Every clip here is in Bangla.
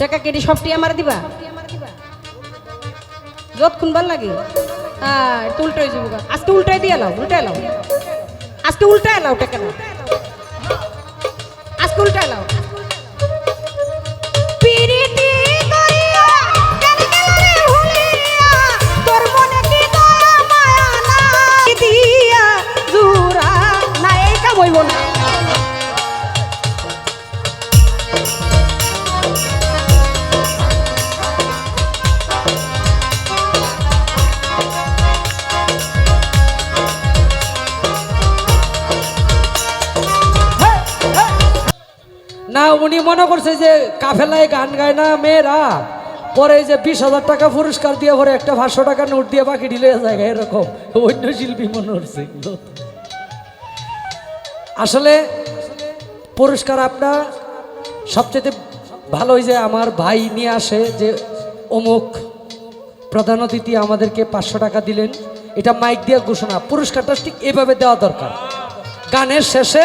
টাকা কেটে সবটি আমার দিবা? যতক্ষণ ভালো লাগে। একটু উল্টাই যাব। আজকে উল্টাই দিয়ে এলাও উল্টাই এলাও আজকে উল্টাই এলাও টাকা নাও আজকে উল্টাই এলাও পিরিতি করিয়া মনে করছে যে কাফেলায় গান গায় না মেয়েরা। পরে যে বিশ হাজার টাকা পুরস্কার দিয়ে পরে একটা পাঁচশো টাকা নোট দিয়ে বাকি ঢিলে যায়, এরকম। অন্য শিল্পী মনে হচ্ছে আসলে পুরস্কার আপনার সবচেয়ে ভালো যে আমার ভাই নিয়ে আসে যে অমুক প্রধান অতিথি আমাদেরকে পাঁচশো টাকা দিলেন। এটা মাইক দিয়ে ঘোষণা, পুরস্কারটা ঠিক এভাবে দেওয়া দরকার। গানের শেষে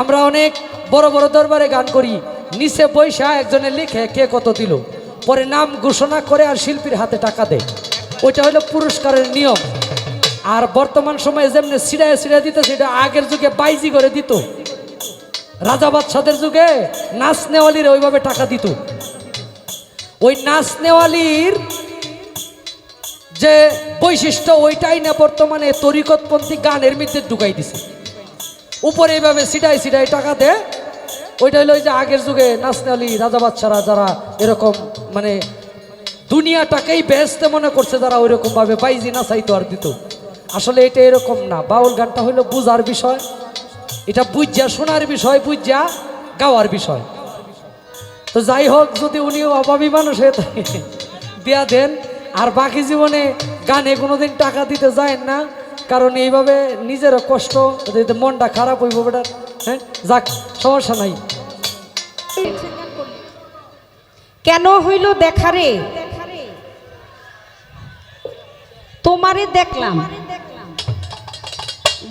আমরা অনেক বড় বড় দরবারে গান করি। নিচে বৈশা একজনে লিখে কে কত দিল। পরে নাম ঘোষণা করে আর শিল্পীর হাতে টাকা দেয়। ওইটা হলো পুরস্কারের নিয়ম। আর বর্তমান সময়ে যেমনি সিড়ায় সিড়ায় দিত, সেটা আগের যুগে বাইজি করে দিত। রাজা বাদশাদের যুগে নাচ নেওয়ালির ওইভাবে টাকা দিত। ওই নাচ নেওয়ালির যে বৈশিষ্ট্য, ওইটাই না বর্তমানে তরিকতপন্থী গানের মধ্যে ঢুকাই দিছে। উপরে এইভাবে সিডাই সিডাই টাকা দে ওইটা হলো যে আগের যুগে নাচনালি রাজা বাচ্চারা যারা এরকম মানে দুনিয়াটাকেই ব্যস্ত মনে করছে, যারা ওইরকম ভাবে বাইজি নাচাইতো আর দিত। আসলে এটা এরকম না। বাউল গানটা হইল বুঝার বিষয়, এটা বুঝা শোনার বিষয়, বুঝা গাওয়ার বিষয়। তো যাই হোক, যদি উনি অভাবী মানুষ হয়ে থাকে, দেয়া দেন। আর বাকি জীবনে গানে কোনোদিন টাকা দিতে যায় না, কারণ এইভাবে নিজেরও কষ্ট মনটা খারাপ হইব বেটার হ্যাঁ? যাক, সমস্যা নাই। কেন হইল দেখারে? তোমারে দেখলাম।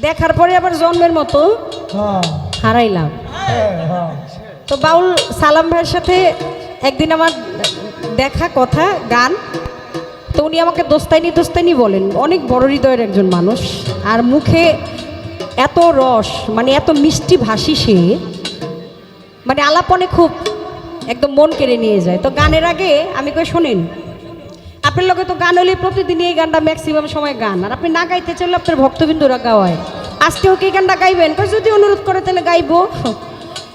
দেখার পরে আবার জন্মের মতো হারাইলাম। তো বাউল সালাম ভাইয়ের সাথে একদিন আমার দেখা কথা গান তো উনি আমাকে দোস্তাইনি দোস্তাইনি বলেন। অনেক বড় হৃদয়ের একজন মানুষ। আর মুখে এত রস মানে এত মিষ্টি ভাসি সে। মানে আলাপনে খুব একদম মন কেড়ে নিয়ে যায়। তো গানের আগে আমি কই শোনেন আপনার লগে তো গান হলে প্রতিদিন এই গানটা ম্যাক্সিমাম সময় গান। আর আপনি না গাইতে চাইলে আপনার ভক্তবিন্দুরা গাওয়ায়। আজকেও কি গানটা গাইবেন? কই যদি অনুরোধ করে তাহলে গাইবো।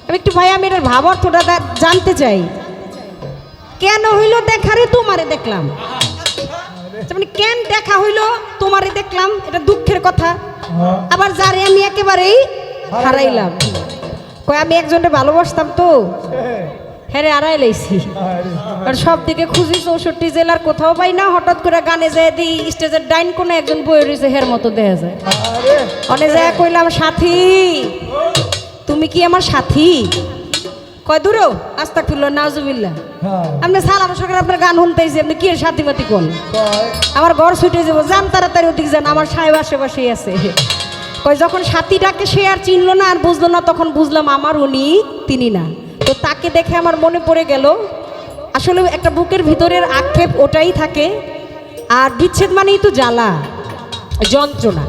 আমি একটু ভাই আমি এটার ভাব অর্থটা জানতে চাই। কেন হইল দেখারে তোমারে দেখলাম? আচ্ছা, মানে কেন দেখা হইল তোমারে দেখলাম? এটা দুঃখের কথা। আবার যারে আমি একেবারেই হারাইলাম। কই আমি একজনকে ভালোবাসতাম তো? হ্যাঁ রে আড়াই লাইছি। আর সব দিকে খুঁজি চৌষট্টি জেলার কোথাও পাই না হঠাৎ করে গানে যায় দিই স্টেজের ডাইন কোনে একজন বয়ে রয়েছে হের মতো দেখা যায়। অনে যায় কইলাম সাথী তুমি কি আমার সাথী? কয় দূরো আস্তাক ফিরল নাজুবিল্লা আপনি সালাম সকালে আপনার গান শুনতেছি আপনি কি সাথী মাতি কোন? আমার ঘর ছুটে যাব যান তাড়াতাড়ি ওদিকে যান আমার সাহেব আশেপাশেই আছে। কয় যখন সাথীটাকে সে আর চিনলো না আর বুঝলো না তখন বুঝলাম আমার উনি তিনি না। তো তাকে দেখে আমার মনে পড়ে গেল, আসলে একটা বুকের ভিতরের আক্ষেপ ওটাই থাকে। আর বিচ্ছেদ মানেই তো জ্বালা, যন্ত্রণা।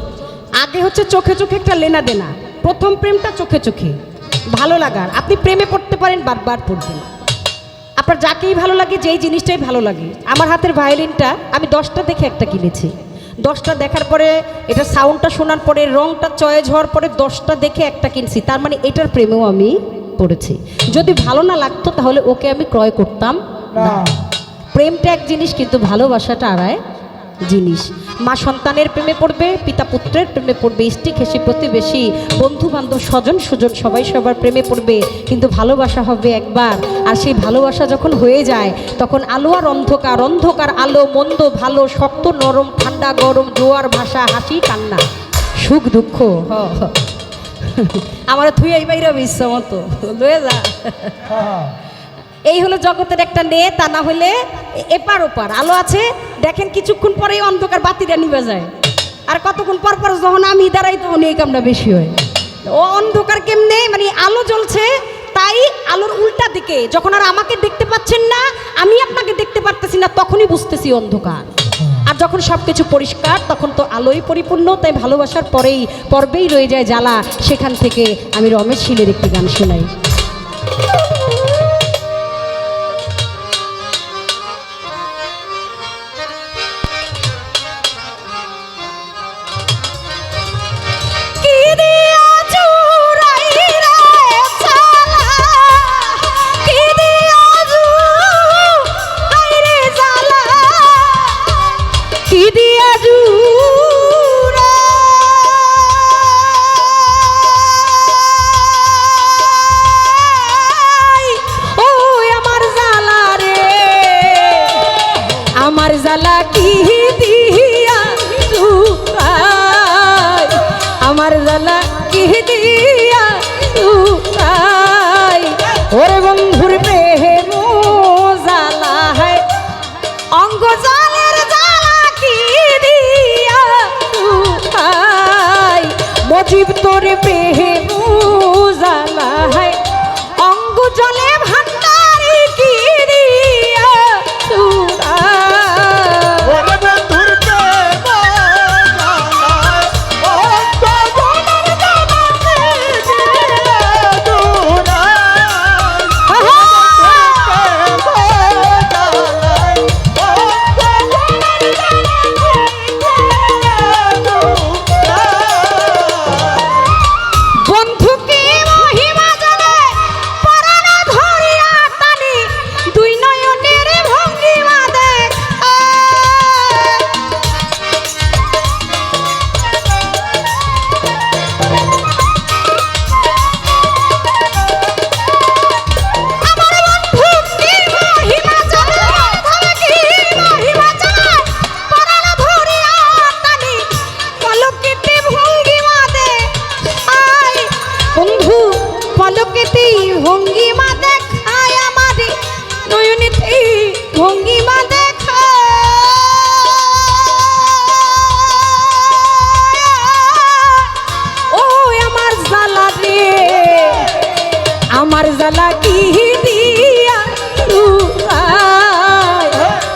আগে হচ্ছে চোখে চোখে একটা লেনা দেনা, প্রথম প্রেমটা চোখে চোখে। ভালো লাগার, আপনি প্রেমে পড়তে পারেন, বারবার পড়বেন। আপনার যাকেই ভালো লাগে, যেই জিনিসটাই ভালো লাগে। আমার হাতের ভায়োলিনটা, আমি দশটা দেখে একটা কিনেছি। দশটা দেখার পরে এটা সাউন্ডটা শোনার পরে, রংটা চয়েজ হওয়ার পরে দশটা দেখে একটা কিনছি। তার মানে এটার প্রেমেও আমি পড়েছি। যদি ভালো না লাগতো তাহলে ওকে আমি ক্রয় করতাম। না। প্রেমটা এক জিনিস কিন্তু ভালোবাসাটা আড়ায় জিনিস। মা সন্তানের প্রেমে পড়বে পিতা পুত্রের প্রেমে পড়বে স্ত্রী খেসি প্রতিবেশী বন্ধু বান্ধব স্বজন সুজন সবাই সবার প্রেমে পড়বে কিন্তু ভালোবাসা হবে একবার। আর সেই ভালোবাসা যখন হয়ে যায় তখন আলো আর অন্ধকার অন্ধকার আলো মন্দ ভালো শক্ত নরম ঠান্ডা গরম জোয়ার ভাষা হাসি কান্না সুখ দুঃখ হ হ। আমার থুই এই বাইরে বিশ্ব মতো, লয়ে যা। এই হলো জগতের একটা নে তা না হলে এপার ওপার। আলো আছে, দেখেন কিছুক্ষণ পরেই অন্ধকার বাতিটা নিবে যায়। আর কতক্ষণ পর পর যখন আমি দাঁড়াই তখন এই কামটা বেশি হয়। ও অন্ধকার কেমনে? মানে আলো জ্বলছে, তাই আলোর উল্টা দিকে। যখন আর আমাকে দেখতে পাচ্ছেন না, আমি আপনাকে দেখতে পারতেছি না, তখনই বুঝতেছি অন্ধকার। আর যখন সব কিছু পরিষ্কার, তখন তো আলোই পরিপূর্ণ, তাই ভালোবাসার পরেই, পর্বেই রয়ে যায় জ্বালা। সেখান থেকে আমি রমেশ শিলের একটি গান শোনাই।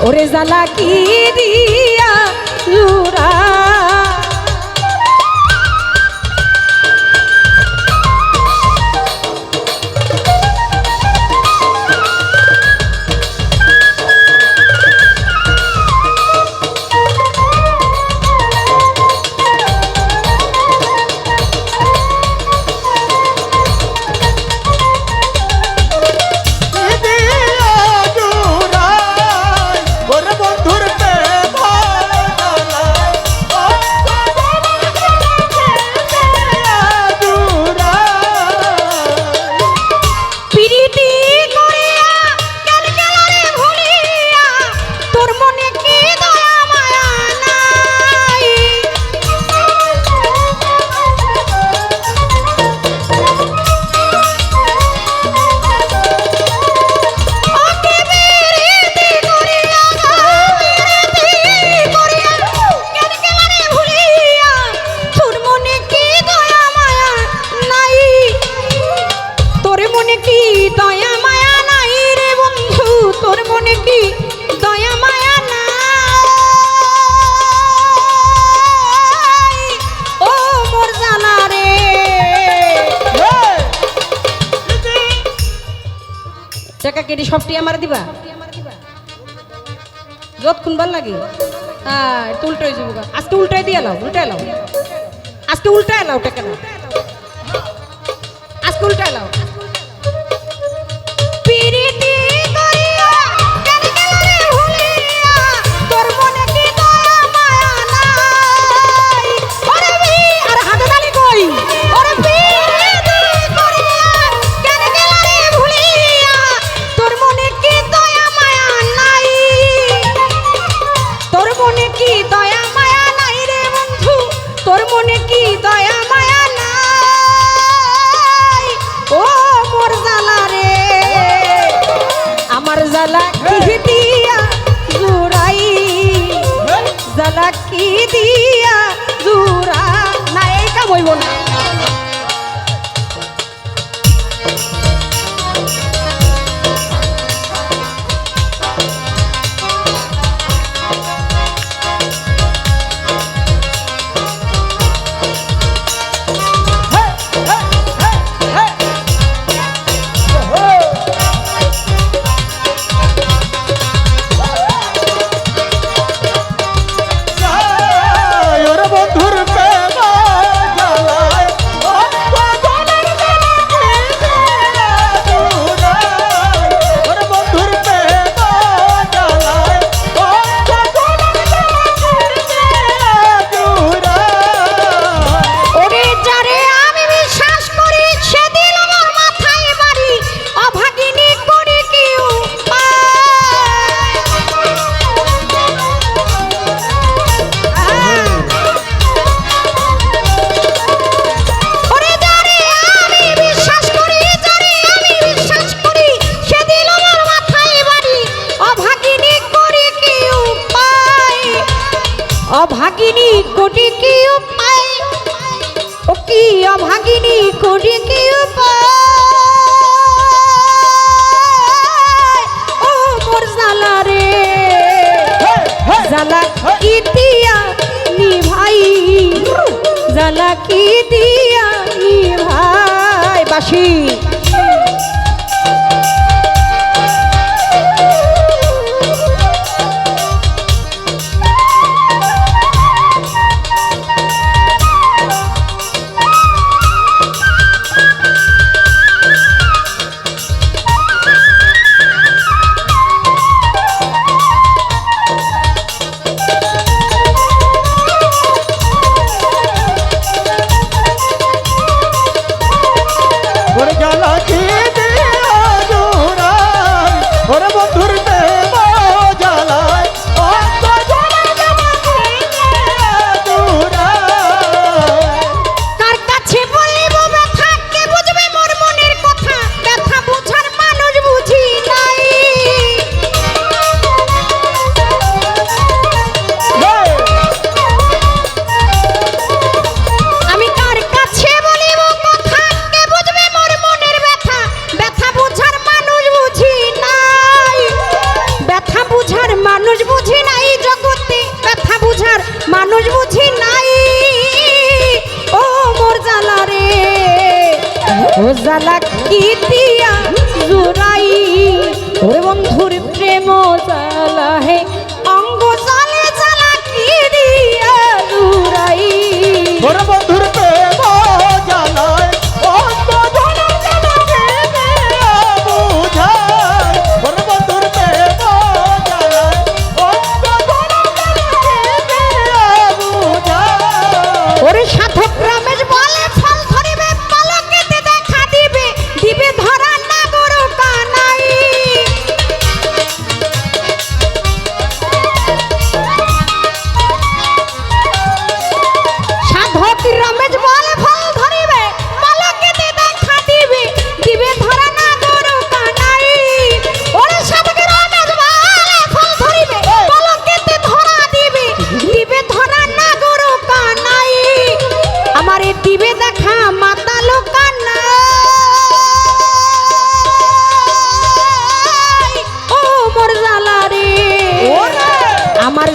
ওরে জ্বালা কি দিয়া জুড়া দিবা? যত ভালো লাগে। হ্যাঁ একটু উল্টাই যাব আজকে উল্টাই দিয়ে লাও, উল্টাই লাও। আজকে উল্টাই লাও ওটা কেন আজকে উল্টাই লাও। কি দয়া মায়া নাই রে বন্ধু? তোর মনে কি দয়া মায়া নাই? ও মোর জালা রে। আমার জালা কি দিয়া জুড়াই? জালা কি ভাগিনী করি কি উপায়? ও কি অভাগিনী করি কি উপায়? ও মোর জালা রে। জালা কি দিয়া নিভাই? জালা কি দিয়া নিভাই? বাসি। ও জ্বালা কি দিয়া জোড়াই? ওরে বন্ধুর প্রেম জ্বালা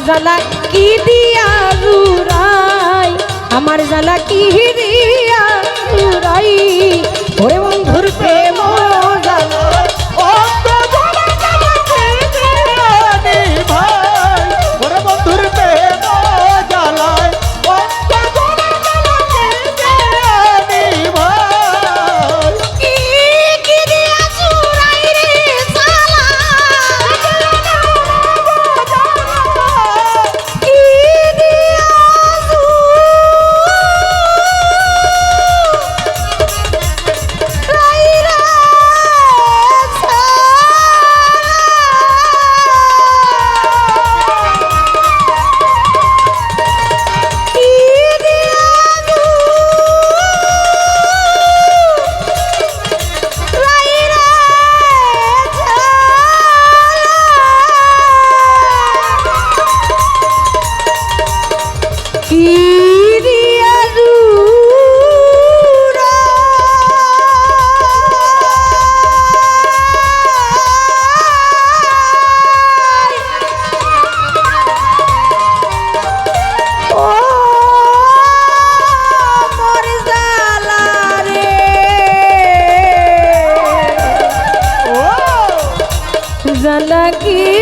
জালা কি দিয়া রুরাই আমার জালা কি থাকি